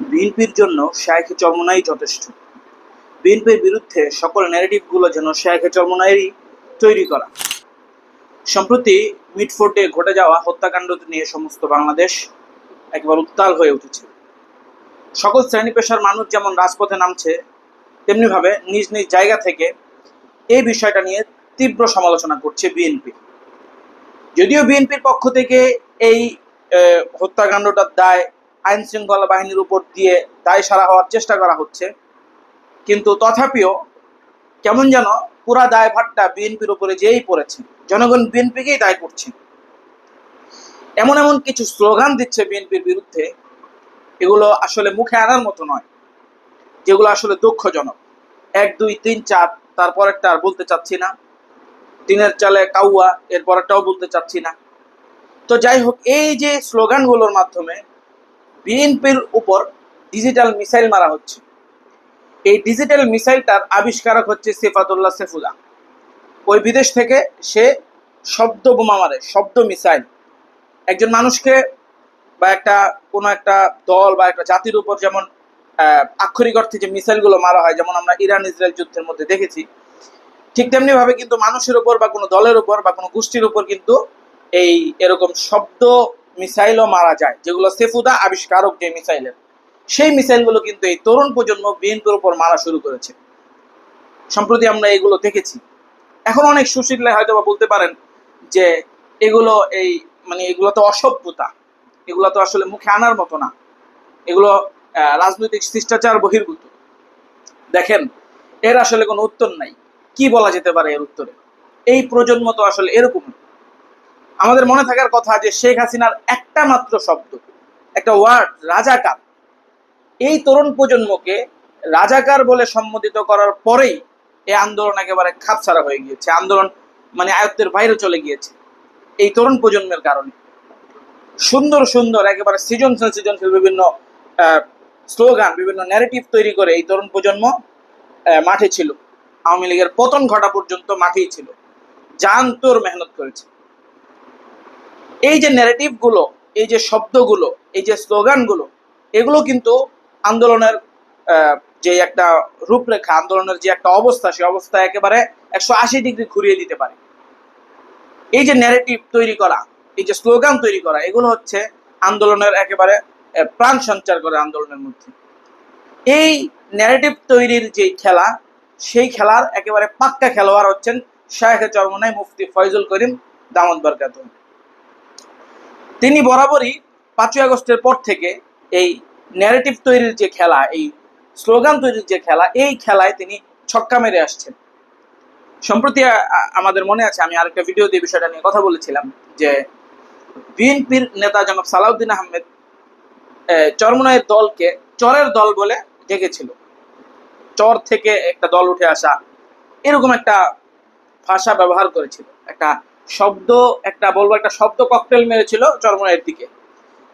বিএনপির জন্য শায়েখে চরমনাই যথেষ্ট। বিএনপির বিরুদ্ধে সকল ন্যারেটিভগুলো যেন শায়েখে চরমনাইরই তৈরি করা। সম্প্রতি মিটফোর্টে ঘটে যাওয়া হত্যাকাণ্ড নিয়ে সমস্ত বাংলাদেশ একেবারে উত্তাল হয়ে উঠেছে। সকল শ্রেণি পেশার মানুষ যেমন রাজপথে নামছে, তেমনিভাবে নিজ নিজ জায়গা থেকে এই বিষয়টা নিয়ে তীব্র সমালোচনা করছে বিএনপি। যদিও বিএনপির পক্ষ থেকে এই হত্যাকাণ্ডটার দায় আইন শৃঙ্খলা বাহিনীর উপর দিয়ে দায় সারা হওয়ার চেষ্টা করা হচ্ছে। কিন্তু তথাপিও কেমন যেন পুরা দায়ভারটা বিএনপির উপরে যেই পড়েছে। জনগণ বিএনপিকেই দায় করছে। এমন এমন কিছু স্লোগান দিচ্ছে বিএনপির বিরুদ্ধে, এগুলো আসলে মুখে আনার মতো নয়, যেগুলো আসলে দুঃখজনক। এক, দুই, তিন, চার, তারপরেরটা আর বলতে চাচ্ছি না। তিনের চালে কাউয়া, এরপরেরটাও বলতে চাচ্ছি না। তো যাই হোক, এই যে স্লোগানগুলোর মাধ্যমে বিএনপির উপর ডিজিটাল মিসাইল মারা হচ্ছে। এই ডিজিটাল মিসাইলটার আবিষ্কারক হচ্ছে সেফাতুল্লাহ সেফুলা। ওই বিদেশ থেকে সে শব্দ বোমা মারে, শব্দ মিসাইল একজন মানুষকে বা একটা, কোনো একটা দল বা একটা জাতির উপর যেমন আক্ষরিক অর্থে যে মিসাইলগুলো মারা হয়, যেমন আমরা ইরান ইসরায়েল যুদ্ধের মধ্যে দেখেছি, ঠিক তেমনি ভাবে কিন্তু মানুষের উপর বা কোনো দলের উপর বা কোনো গোষ্ঠীর উপর কিন্তু এই এরকম শব্দ মিসাইলও মারা যায়, যেগুলো সেফুদা আবিষ্কারক যে মিসাইলের। সেই মিসাইলগুলো কিন্তু এই তরুণ প্রজন্ম বিএনপির উপর মারা শুরু করেছে। সম্প্রতি আমরা এগুলো দেখেছি। এখন অনেক সুশীলে হয়তো বা বলতে পারেন যে এগুলো এই মানে এগুলো তো অসভ্যতা। এগুলো তো আসলে মুখে আনার মতো না। এগুলো রাজনৈতিক শিষ্টাচার বহির্ভূত। দেখেন, এর আসলে কোনো উত্তর নাই। কি বলা যেতে পারে এর উত্তরে? এই প্রজন্ম তো আসলে এরকম আমাদের মনে থাকার কথা যে শেখ হাসিনার একটা মাত্র শব্দ, একটা ওয়ার্ড রাজাকার। এই তরুণ প্রজন্মকে রাজাকার বলে সম্বোধিত করার পরেই এই আন্দোলন একেবারে খাপছাড়া হয়ে গিয়েছে, আন্দোলন মানে আয়ত্তের বাইরে চলে গিয়েছে এই তরুণ প্রজন্মের কারণে। সুন্দর সুন্দর একেবারে সৃজনশীল সৃজনশীল বিভিন্ন স্লোগান, বিভিন্ন ন্যারেটিভ তৈরি করে এই তরুণ প্রজন্ম মাঠে ছিল। আওয়ামী লীগের পতন ঘটা পর্যন্ত মাঠেই ছিল। জান তোর মেহনত করেছে। এই যে ন্যারেটিভগুলো, এই যে শব্দগুলো, এই যে স্লোগানগুলো, এগুলো কিন্তু আন্দোলনের যে একটা রূপরেখা, আন্দোলনের যে একটা অবস্থা সেই অবস্থা একেবারে একশো আশি ডিগ্রি ঘুরিয়ে দিতে পারে। এই যে ন্যারেটিভ তৈরি করা, এই যে স্লোগান তৈরি করা, এগুলো হচ্ছে আন্দোলনের একেবারে প্রাণ সঞ্চার করে আন্দোলনের মধ্যে। এই ন্যারেটিভ তৈরির যে খেলা, সেই খেলার একেবারে পাক্কা খেলোয়াড় হচ্ছেন শাহেখ চরমনাই মুফতি ফয়জুল করিম দামদ বরকাত তিনি বরাবরই পাঁচই আগস্টের পর থেকে এই ন্যারেটিভ তৈরির যে খেলা এই স্লোগান তৈরির যে খেলা এই খেলায় তিনি ছক্কা মেরে আসছেন। সম্প্রতি আমাদের মনে আছে আমি আরেকটা ভিডিও দিয়ে বিষয়টা নিয়ে কথা বলেছিলাম যে বিএনপির নেতা জনাব সালাউদ্দিন আহমেদ আহ, চরমনায়ের দলকে চরের দল বলে ডেকেছিল। চর থেকে একটা দল উঠে আসা এরকম একটা ভাষা ব্যবহার করেছিল একটা শব্দ, একটা বলব, একটা শব্দ ককটেল মেরেছিল চরমনায়ের দিকে।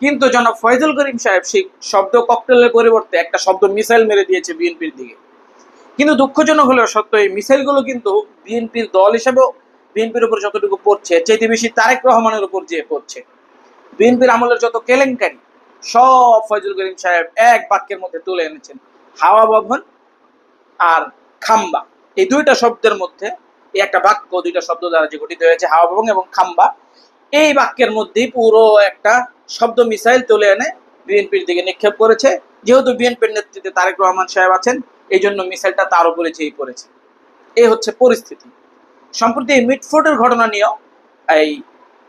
কিন্তু জনাব ফয়জুল করিম সাহেব সেই শব্দ ককটেলের পরিবর্তে একটা শব্দ মিসাইল মেরে দিয়েছে বিএনপির দিকে। কিন্তু দুঃখজনক হলেও সত্য, এই মিসাইলগুলো কিন্তু বিএনপির দল হিসেবেও বিএনপির উপর যতটুকু পড়ছে চাইতে বেশি তারেক রহমানের উপর যে পড়ছে। বিএনপির আমলের যত কেলেঙ্কারি, সব ফয়জুল করিম সাহেব এক বাক্যের মধ্যে তুলে এনেছেন। হাওয়া ভবন আর খাম্বা। এই দুইটা শব্দের মধ্যে এই একটা বাক্য, দুইটা শব্দ দ্বারা যে গঠিত হয়েছে, হাওয়া এবং খাম্বা। এই বাক্যের মধ্যে পুরো একটা শব্দ মিসাইল তুলে এনে বিএনপির দিকে নিক্ষেপ করেছে। যেহেতু বিএনপির নেতৃত্বে তারেক রহমান সাহেব আছেন এই জন্য মিসাইলটা তার উপরে চেয়ে পড়েছে। এই হচ্ছে পরিস্থিতি। সম্প্রতি এই মিটফোর্টের ঘটনা নিয়েও এই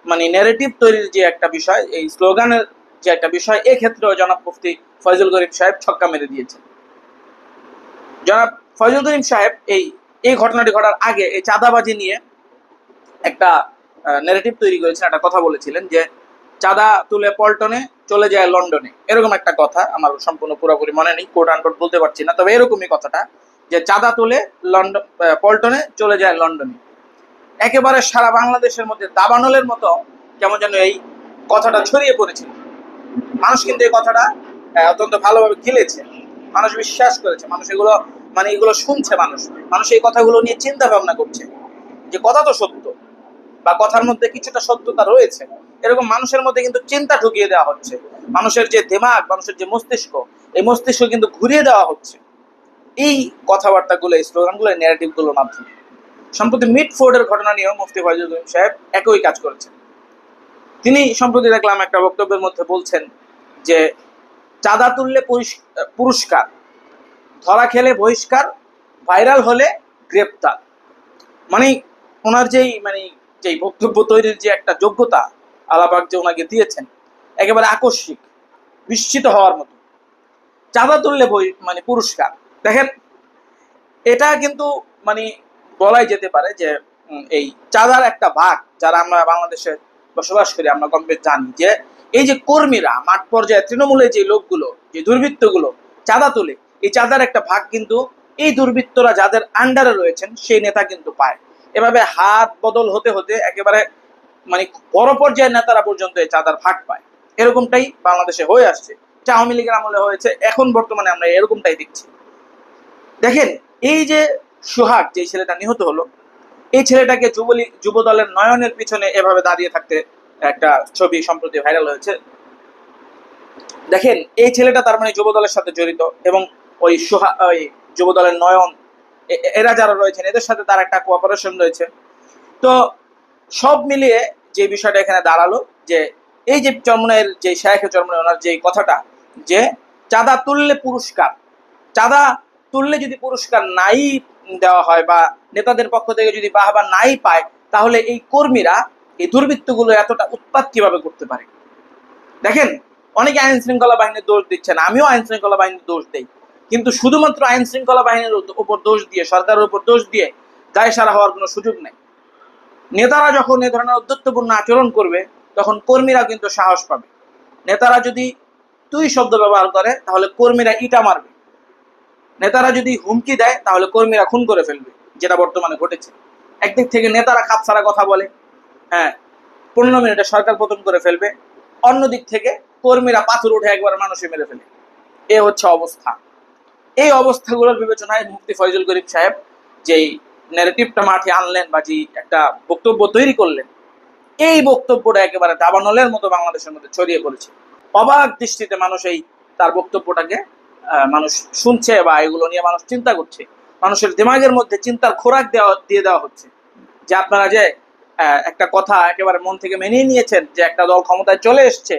মানে ন্যারেটিভ তৈরির যে একটা বিষয়, এই স্লোগানের যে একটা বিষয়, এক্ষেত্রেও জনাব মুফতি ফয়জুল করিম সাহেব ছক্কা মেরে দিয়েছেন। জনাব ফয়জুল করিম সাহেব এই এই ঘটনাটি ঘটার আগে এই চাঁদাবাজি নিয়ে একটা ন্যারেটিভ তৈরি করেছেন, একটা কথা বলেছিলেন যে চাঁদা তুলে পল্টনে চলে যায় লন্ডনে। এরকম একটা কথা আমার সম্পূর্ণ পুরোপুরি মনে নেই কোট আনকোট বলতে পারছি না, তবে এরকমই কথাটা যে চাঁদা তুলে লন্ডন পল্টনে চলে যায় লন্ডনে। একেবারে সারা বাংলাদেশের মধ্যে দাবানলের মতো কেমন যেন এই কথাটা ছড়িয়ে পড়েছিল। মানুষ কিন্তু এই কথাটা অত্যন্ত ভালোভাবে গিলেছে মানুষ বিশ্বাস করেছে। মানুষ এগুলো মানে এগুলো শুনছে মানুষ। মানুষ এই কথাগুলো নিয়ে চিন্তা ভাবনা করছে যে কথা তো সত্য বা কথার মধ্যে কিছুটা সত্যতা রয়েছে। এরকম মানুষের মধ্যে কিন্তু চিন্তা ঢুকিয়ে দেওয়া হচ্ছে। মানুষের যে দিমাগ, মানুষের যে মস্তিষ্ক, এই মস্তিষ্ক কিন্তু ঘুরিয়ে দেওয়া হচ্ছে। এই কথাবার্তাগুলো, এই স্লোগানগুলো ন্যারেটিভগুলোর মাধ্যমে। সম্প্রতি মিড ফোর্ডের ঘটনা নিয়েও মুফতি ফয়জুল করিম সাহেব একই কাজ করেছেন। তিনি সম্প্রতি দেখলাম একটা বক্তব্যের মধ্যে বলছেন যে, চাঁদা তুললে পুরস্কার। ধরা খেলে বহিষ্কার, ভাইরাল হলে গ্রেপ্তার। মানে ওনার যেই মানে যেই বক্তব্য তৈরির যে একটা যোগ্যতা আলাপাক যে ওনাকে দিয়েছেন, একেবারে আকস্মিক বিস্মিত হওয়ার মতো। চাঁদা তুললে বই মানে পুরস্কার। দেখেন, এটা কিন্তু মানে বলাই যেতে পারে যে এই চাঁদার একটা ভাগ যারা আমরা বাংলাদেশে বসবাস করি, আমরা কম বেশ জানি যে, এই যে কর্মীরা মাঠ পর্যায়ে তৃণমূলের যে লোকগুলো, যে দুর্বৃত্তগুলো, চাঁদা তোলে এই চাঁদার একটা ভাগ কিন্তু এই দুর্বৃত্তরা যাদের আন্ডারে রয়েছেন, সেই নেতা কিন্তু পায়। এভাবে হাত বদল হতে হতে একেবারে মানে বড় পর্যায়ের নেতারা পর্যন্ত এই চাঁদার ভাগ পায়। এরকমটাই বাংলাদেশে হয়ে আসছে। এটা আওয়ামী লীগের আমলে হয়েছে, এখন বর্তমানে আমরা এরকমটাই দেখছি। দেখেন, এই যে সোহাগ যে ছেলেটা নিহত হলো, এই ছেলেটাকে যুবলী যুব দলের নয়নের পিছনে এভাবে দাঁড়িয়ে থাকতে একটা ছবি সম্প্রতি ভাইরাল হয়েছে। দেখেন, এই ছেলেটা তার মানে যুব দলের সাথে জড়িত এবং ওই সোহা, ওই যুব দলের নয়ন এরা যারা রয়েছেন, এদের সাথে তার একটা কোঅপারেশন রয়েছে। তো সব মিলিয়ে যে বিষয়টা এখানে দাঁড়াল, যে এই যে চরমনের যে শায়েখে চরমনের ওনার যে কথাটা, যে চাঁদা তুললে পুরস্কার, চাঁদা তুললে যদি পুরস্কার নাই দেওয়া হয় বা নেতাদের পক্ষ থেকে যদি বাহবা নাই পায়, তাহলে এই কর্মীরা এই দুর্বৃত্তগুলো এতটা উৎপাত কীভাবে করতে পারে? দেখেন, অনেকে আইন শৃঙ্খলা বাহিনীর দোষ দিচ্ছেন, আমিও আইন শৃঙ্খলা বাহিনীর দোষ দেই। কিন্তু শুধুমাত্র আইন শৃঙ্খলা বাহিনীর উপর দোষ দিয়ে, সরকারের উপর দোষ দিয়ে দায় সারা হওয়ার কোনো সুযোগ নেই। নেতারা যখন এ ধরনের উদ্যত্তপূর্ণ আচরণ করবে, তখন কর্মীরা কিন্তু সাহস পাবে। নেতারা যদি তুই শব্দ ব্যবহার করে, তাহলে কর্মীরা ইটা মারবে। নেতারা যদি হুমকি দেয়, তাহলে কর্মীরা খুন করে ফেলবে, যেটা বর্তমানে ঘটেছে। একদিক থেকে নেতারা খাপ ছাড়া কথা বলে হ্যাঁ পনেরো মিনিটে সরকার পতন করে ফেলবে। অন্যদিক থেকে কর্মীরা পাথর উঠে একবার মানুষে মেরে ফেলে। এ হচ্ছে অবস্থা। এই অবস্থাগুলোর বিবেচনায় মুক্তি ফয়জুল করিম সাহেব যেই ন্যারেটিভটা মাঠে আনলেন বা যে একটা বক্তব্য তৈরি করলেন, এই বক্তব্যটা একেবারে দাবানলের মতো বাংলাদেশের মধ্যে ছড়িয়ে পড়েছে। অবাক দৃষ্টিতে মানুষ এই তার বক্তব্যটাকে মানুষ শুনছে বা এগুলো নিয়ে মানুষ চিন্তা করছে। মানুষের দিমাগের মধ্যে চিন্তার খোরাক দেওয়া, দিয়ে দেওয়া হচ্ছে। যে আপনারা যে একটা কথা একেবারে মন থেকে মেনে নিয়েছেন যে একটা দল ক্ষমতায় চলে এসছে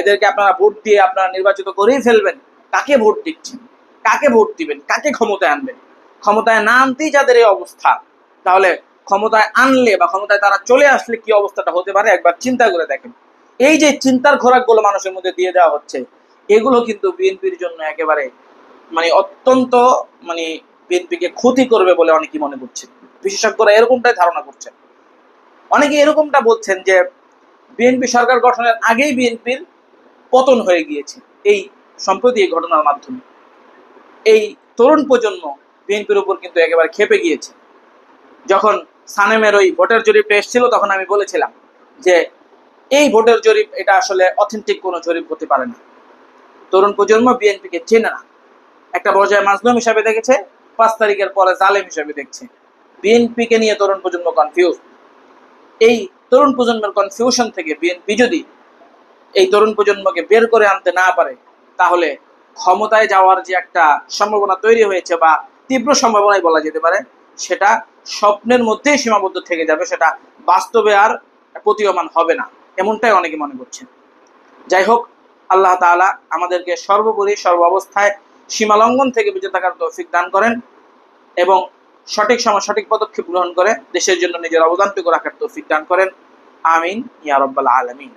এদেরকে আপনারা ভোট দিয়ে আপনারা নির্বাচিত করেই ফেলবেন, কাকে ভোট দিচ্ছেন? কাকে ভোট দিবেন? কাকে ক্ষমতায় আনবেন? ক্ষমতায় না আনতেই যাদের এই অবস্থা, তাহলে ক্ষমতায় আনলে বা ক্ষমতায় তারা চলে আসলে কি অবস্থাটা হতে পারে? একবার চিন্তা করে দেখেন। এই যে চিন্তার খোরাকগুলো মানুষের মধ্যে দিয়ে দেওয়া হচ্ছে, এগুলো কিন্তু বিএনপির জন্য একেবারে মানে অত্যন্ত মানে বিএনপিকে ক্ষতি করবে বলে অনেকেই মনে করছে বিশেষজ্ঞরা এরকমটাই ধারণা করছেন। অনেকে এরকমটা বলছেন যে বিএনপি সরকার গঠনের আগেই বিএনপির পতন হয়ে গিয়েছে, এই সম্প্রতি এই ঘটনার মাধ্যমে। এই তরুণ প্রজন্ম বিএনপির উপর কিন্তু একেবারে খেপে গিয়েছে। যখন সানেমের ওই ভোটের জরিপটা এসেছিল, তখন আমি বলেছিলাম যে এই ভোটের জরিপ, এটা আসলে অথেন্টিক কোনো জরিপ হতে পারে না। তরুণ প্রজন্ম বিএনপিকে চেনে না। একটা পর্যায়ে মাজলুম হিসাবে দেখেছে, পাঁচ তারিখের পরে জালেম হিসাবে দেখছে। বিএনপিকে নিয়ে তরুণ প্রজন্ম কনফিউজ এই তরুণ প্রজন্মের কনফিউশন থেকে বিএনপি যদি এই তরুণ প্রজন্মকে বের করে আনতে না পারে, তাহলে ক্ষমতায় যাওয়ার যে একটা সম্ভাবনা তৈরি হয়েছে বা তীব্র সম্ভাবনাই বলা যেতে পারে, সেটা স্বপ্নের মধ্যেই সীমাবদ্ধ থেকে যাবে, সেটা বাস্তবে আর প্রতীয়মান হবে না, এমনটাই অনেকে মনে করছেন। যাই হোক, আল্লাহ তাআলা আমাদেরকে সর্বোপরি সর্ব অবস্থায় সীমা লঙ্ঘন থেকে বেঁচে থাকার তৌফিক দান করেন এবং সঠিক সময় সঠিক পদক্ষেপ গ্রহণ করে দেশের জন্য নিজের অবদানটুকু রাখার তৌফিক দান করেন। আমিন, ইয়া রব্বাল আলামিন।